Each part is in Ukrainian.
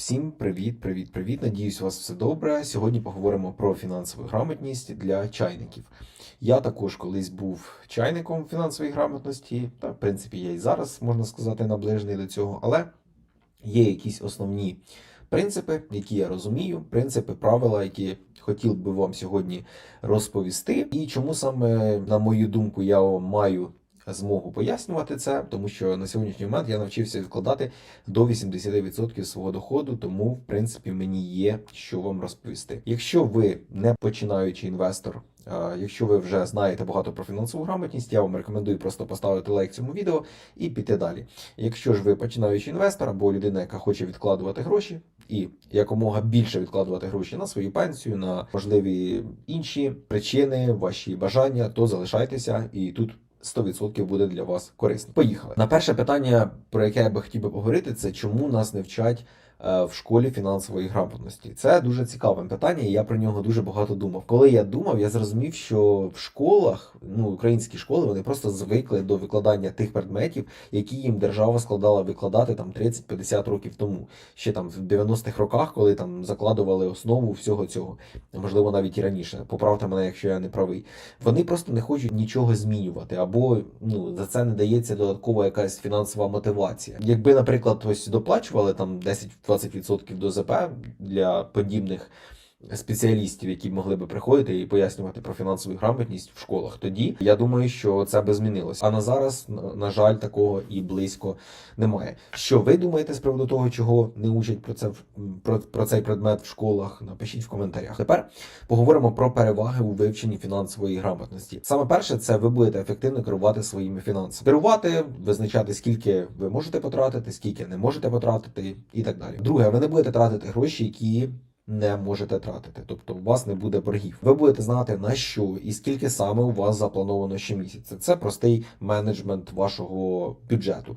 Всім привіт, привіт, привіт. Надіюсь, у вас все добре. Сьогодні поговоримо про фінансову грамотність для чайників. Я також колись був чайником фінансової грамотності, та в принципі я і зараз можна сказати наближений до цього, але є якісь основні принципи, які я розумію, принципи, правила, які хотів би вам сьогодні розповісти. І чому саме, на мою думку, я маю змогу пояснювати це, тому що на сьогоднішній момент я навчився відкладати до 80% свого доходу, тому в принципі мені є що вам розповісти. Якщо ви не починаючий інвестор. Якщо ви вже знаєте багато про фінансову грамотність, я вам рекомендую просто поставити лайк цьому відео і піти далі. Якщо ж ви починаючий інвестор або людина, яка хоче відкладувати гроші, і якомога більше відкладувати гроші на свою пенсію, на можливі інші причини, ваші бажання, то залишайтеся і тут. 100% буде для вас корисно. Поїхали. На перше питання, про яке я би хотів би поговорити, це чому нас не вчать Е, в школі фінансової грамотності. Це дуже цікаве питання, і я про нього дуже багато думав. Коли я думав, я зрозумів, що в школах, ну українські школи, вони просто звикли до викладання тих предметів, які їм держава складала викладати там 30-50 років тому, ще там в 90-х роках, коли там закладували основу всього цього, можливо, навіть і раніше. Поправте мене, якщо я не правий. Вони просто не хочуть нічого змінювати, або ну за це не дається додаткова якась фінансова мотивація. Якби, наприклад, ось доплачували там 10 20% до ЗП для подібних. Спеціалістів, які могли би приходити і пояснювати про фінансову грамотність в школах, тоді я думаю, що це би змінилося. А на зараз, на- жаль, такого і близько немає. Що ви думаєте з приводу того, чого не учать про це про, про цей предмет в школах? Напишіть в коментарях. Тепер поговоримо про переваги у вивченні фінансової грамотності. Саме перше, це ви будете ефективно керувати своїми фінансами. Керувати, визначати, скільки ви можете потратити, скільки не можете потратити, і так далі. Друге, ви не будете тратити гроші, які. Не можете тратити, тобто у вас не буде боргів. Ви будете знати на що і скільки саме у вас заплановано щомісяця. Це простий менеджмент вашого бюджету.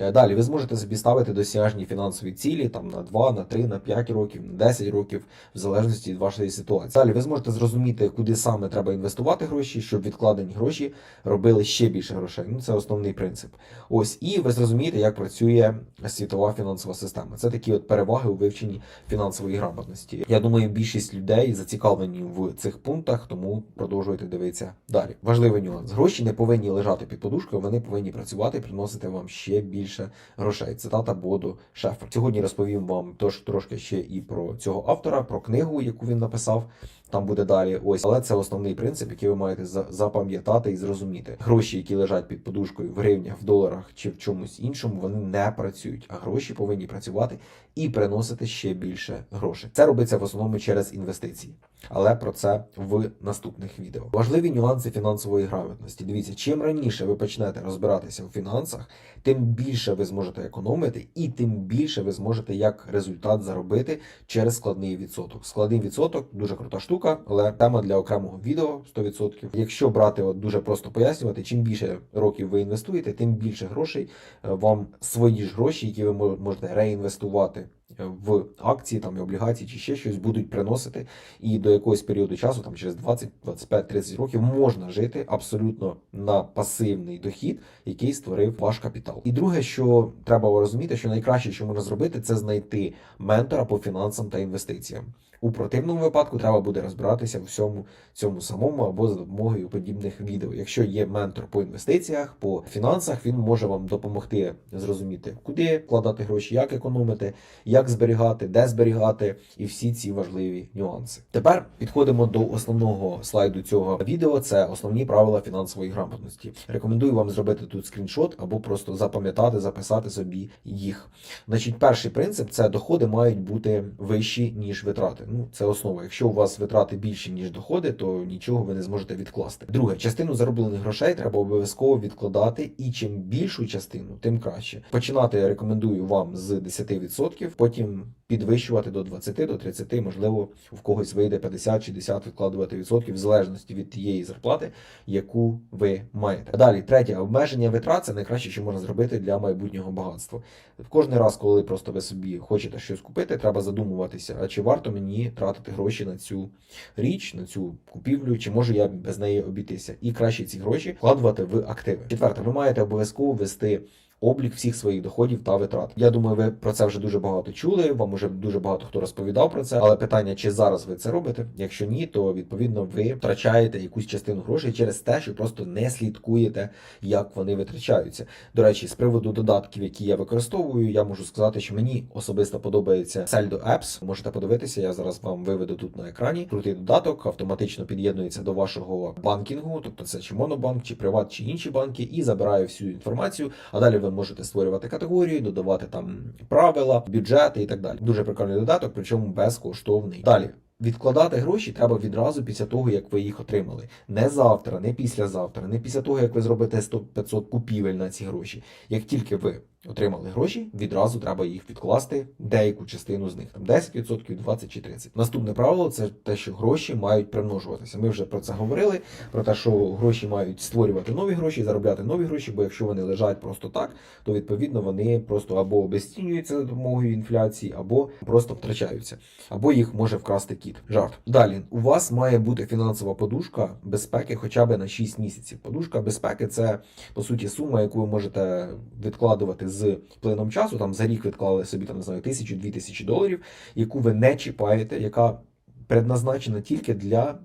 Е, Далі ви зможете собі ставити досяжні фінансові цілі там на 2, на 3, на 5 років, на 10 років, в залежності від вашої ситуації. Далі ви зможете зрозуміти, куди саме треба інвестувати гроші, щоб відкладені гроші робили ще більше грошей. Ну це основний принцип. Ось і ви зрозумієте, як працює світова фінансова система. Це такі от переваги у вивченні фінансової грамотності. Я думаю, більшість людей зацікавлені в цих пунктах, тому продовжуйте дивитися далі. Важливий нюанс: гроші не повинні лежати під подушкою, вони повинні працювати, приносити вам ще більше грошей. Цитата Боду Шефер. Сьогодні розповім вам тож трошки ще і про цього автора, про книгу, яку він написав. Там буде далі. Ось, але це основний принцип, який ви маєте запам'ятати і зрозуміти. Гроші, які лежать під подушкою в гривнях, в доларах чи в чомусь іншому, вони не працюють. А гроші повинні працювати і приносити ще більше грошей. Це робиться в основному через інвестиції. Але про це в наступних відео. Важливі нюанси фінансової грамотності. Дивіться, чим раніше ви почнете розбиратися у фінансах, тим більше ви зможете економити, і тим більше ви зможете як результат заробити через складний відсоток. Складний відсоток дуже крута штука, але тема для окремого відео 100%. Якщо брати от дуже просто пояснювати, чим більше років ви інвестуєте, тим більше грошей е, вам свої ж гроші, які ви мо- можете реінвестувати в акції, там і облігації чи ще щось будуть приносити, і до якогось періоду часу, там через 20, 25, 30 років, можна жити абсолютно на пасивний дохід, який створив ваш капітал. І друге, що треба розуміти, що найкраще, що можна зробити, це знайти ментора по фінансам та інвестиціям. У противному випадку треба буде розбиратися в всьому цьому самому або за допомогою подібних відео. Якщо є ментор по інвестиціях, по фінансах, він може вам допомогти зрозуміти, куди вкладати гроші, як економити, як зберігати, де зберігати, і всі ці важливі нюанси. Тепер підходимо до основного слайду цього відео. Це основні правила фінансової грамотності. Рекомендую вам зробити тут скріншот або просто запам'ятати, записати собі їх. Значить, перший принцип це доходи мають бути вищі ніж витрати. Ну це основа. Якщо у вас витрати більші ніж доходи, то нічого ви не зможете відкласти. Друге, частину зароблених грошей треба обов'язково відкладати, і чим більшу частину, тим краще. Починати я рекомендую вам з 10%, потім підвищувати до 20, до 30, можливо, в когось вийде 50, 60 відкладувати відсотків, в залежності від тієї зарплати, яку ви маєте. Далі, третє, обмеження витрат це найкраще, що можна зробити для майбутнього багатства. В кожний раз, коли просто ви собі хочете щось купити, треба задумуватися, а чи варто мені тратити гроші на цю річ, на цю купівлю, чи можу я без неї обійтися. І краще ці гроші вкладувати в активи. Четверте, ви маєте обов'язково вести облік всіх своїх доходів та витрат. Я думаю, ви про це вже дуже багато чули. Вам уже дуже багато хто розповідав про це. Але питання, чи зараз ви це робите? Якщо ні, то відповідно ви втрачаєте якусь частину грошей через те, що просто не слідкуєте, як вони витрачаються. До речі, з приводу додатків, які я використовую, я можу сказати, що мені особисто подобається Saldo Apps. Можете подивитися, я зараз вам виведу тут на екрані. Крутий додаток автоматично під'єднується до вашого банкінгу, тобто це чи Монобанк, чи Приват, чи інші банки, і забирає всю інформацію. А далі ви можете створювати категорії, додавати там правила, бюджети і так далі. Дуже прикольний додаток, причому безкоштовний. Далі. Відкладати гроші треба відразу після того, як ви їх отримали. Не завтра, не післязавтра, не після того, як ви зробите 100-500 купівель на ці гроші. Як тільки ви отримали гроші, відразу треба їх відкласти, деяку частину з них, там 10%, 20 чи 30. Наступне правило це те, що гроші мають примножуватися. Ми вже про це говорили, про те, що гроші мають створювати нові гроші, заробляти нові гроші, бо якщо вони лежать просто так, то відповідно вони просто або обесцінюються за допомогою інфляції, або просто втрачаються, або їх може вкрасти кіт. Жарт. Далі у вас має бути фінансова подушка безпеки хоча б на 6 місяців. Подушка безпеки це по суті сума, яку ви можете відкладувати з плином часу. Там за рік відклали собі там не знаю тисячу дві тисячі доларів, яку ви не чіпаєте, яка предназначена тільки для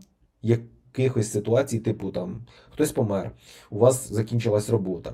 якихось ситуацій, типу там хтось помер, у вас закінчилась робота,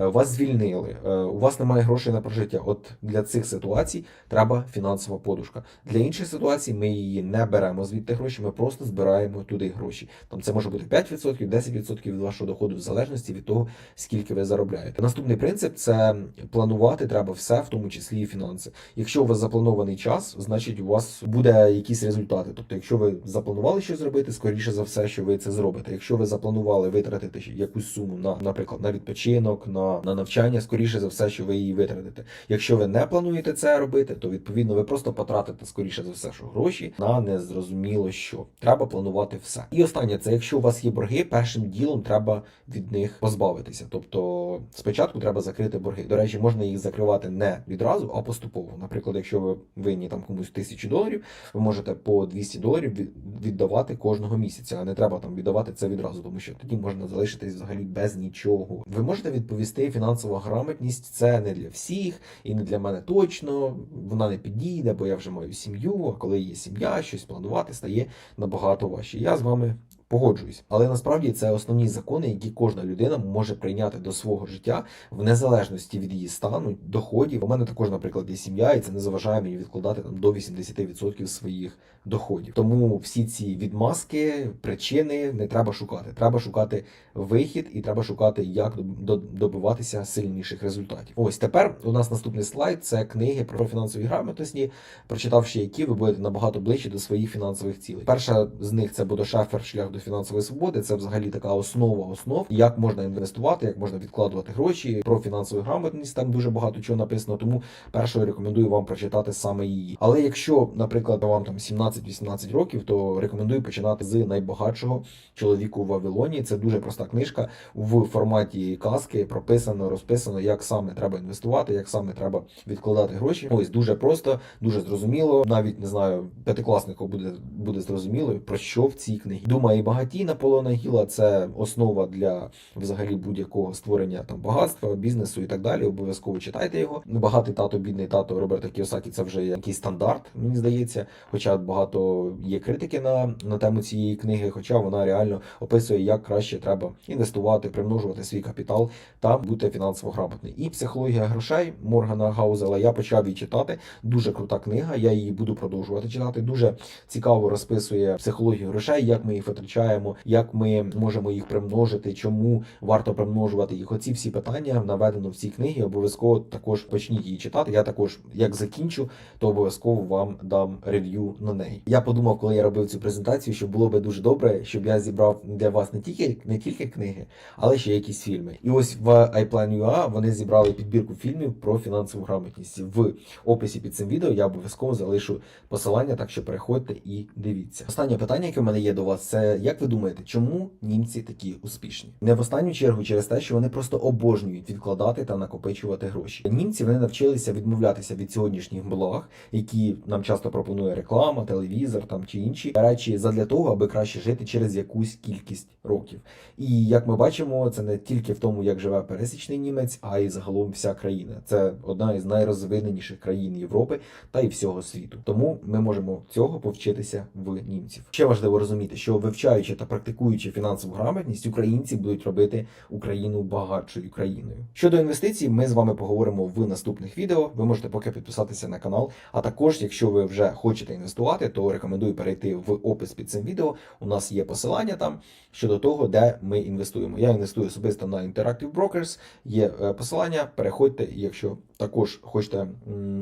е, вас звільнили, е, у вас немає грошей на прожиття. От для цих ситуацій треба фінансова подушка. Для інших ситуацій ми її не беремо звідти гроші, ми просто збираємо туди гроші. Там це може бути 5%, 10% від вашого доходу, в залежності від того, скільки ви заробляєте. Наступний принцип це планувати треба все, в тому числі і фінанси. Якщо у вас запланований час, значить у вас буде якісь результати. Тобто, якщо ви запланували щось зробити, скоріше за все, що ви це зробите. Якщо ви запланували витратити якусь суму на, наприклад, на відпочинок, на, на навчання, скоріше за все, що ви її витратите. Якщо ви не плануєте це робити, то відповідно ви просто потратите скоріше за все, що гроші на незрозуміло що. Треба планувати все. І останнє, це якщо у вас є борги, першим ділом треба від них позбавитися. Тобто спочатку треба закрити борги. До речі, можна їх закривати не відразу, а поступово. Наприклад, якщо ви винні там комусь тисячу доларів, ви можете по 200 доларів віддавати кожного місяця, а не треба там віддавати це відразу, тому що тоді можна залишитись взагалі без нічого. Ви можете відповісти, фінансова грамотність це не для всіх і не для мене точно. Вона не підійде, бо я вже маю сім'ю. А коли є сім'я, щось планувати стає набагато важче. Я з вами. Погоджуюсь, але насправді це основні закони, які кожна людина може прийняти до свого життя в незалежності від її стану, доходів. У мене також, наприклад, є сім'я, і це не заважає мені відкладати там до 80% своїх доходів. Тому всі ці відмазки, причини не треба шукати. Треба шукати вихід і треба шукати, як до- добиватися сильніших результатів. Ось тепер у нас наступний слайд це книги про фінансові грамотності, прочитавши які ви будете набагато ближче до своїх фінансових цілей. Перша з них це буде шафер шлях до фінансової свободи. Це взагалі така основа основ, як можна інвестувати, як можна відкладувати гроші. Про фінансову грамотність там дуже багато чого написано. Тому першою рекомендую вам прочитати саме її. Але якщо, наприклад, вам там 17-18 років, то рекомендую починати з найбагатшого чоловіку в Вавилоні. Це дуже проста книжка в форматі казки. Прописано, розписано, як саме треба інвестувати, як саме треба відкладати гроші. Ось дуже просто, дуже зрозуміло. Навіть не знаю, п'ятикласнику буде буде зрозуміло про що в цій книгі. Думає і багаті Наполеона Гіла це основа для взагалі будь-якого створення там багатства, бізнесу і так далі. Обов'язково читайте його. Багатий тато, бідний тато Роберта Кіосакі це вже якийсь стандарт, мені здається. Хоча багато є критики на, на тему цієї книги, хоча вона реально описує, як краще треба інвестувати, примножувати свій капітал та бути фінансово грамотний. І психологія грошей Моргана Гаузела я почав її читати. Дуже крута книга. Я її буду продовжувати читати. Дуже цікаво розписує психологію грошей, як ми їх витрачаємо, як ми можемо їх примножити, чому варто примножувати їх. Оці всі питання наведено в цій книгі. Обов'язково також почніть її читати. Я також, як закінчу, то обов'язково вам дам рев'ю на неї. Я подумав, коли я робив цю презентацію, що було би дуже добре, щоб я зібрав для вас не тільки не тільки книги, але ще якісь фільми. І ось в iPlan.ua вони зібрали підбірку фільмів про фінансову грамотність. В описі під цим відео я обов'язково залишу посилання, так що переходьте і дивіться. Останнє питання, яке в мене є до вас, це Як ви думаєте, чому німці такі успішні? Не в останню чергу через те, що вони просто обожнюють відкладати та накопичувати гроші. Німці вони навчилися відмовлятися від сьогоднішніх благ, які нам часто пропонує реклама, телевізор там чи інші речі, задля того, аби краще жити через якусь кількість років. І як ми бачимо, це не тільки в тому, як живе пересічний німець, а й загалом вся країна. Це одна із найрозвиненіших країн Європи та й всього світу. Тому ми можемо цього повчитися в німців. Ще важливо розуміти, що вивчаючи та практикуючи фінансову грамотність, українці будуть робити Україну багатшою країною. Щодо інвестицій, ми з вами поговоримо в наступних відео. Ви можете поки підписатися на канал. А також, якщо ви вже хочете інвестувати, то рекомендую перейти в опис під цим відео. У нас є посилання там щодо того, де ми інвестуємо. Я інвестую особисто на Interactive Brokers. Є е, посилання. Переходьте, якщо також хочете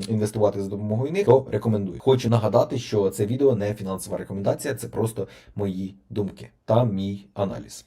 інвестувати за допомогою них, то рекомендую. Хочу нагадати, що це відео не фінансова рекомендація, це просто мої думки та мій аналіз.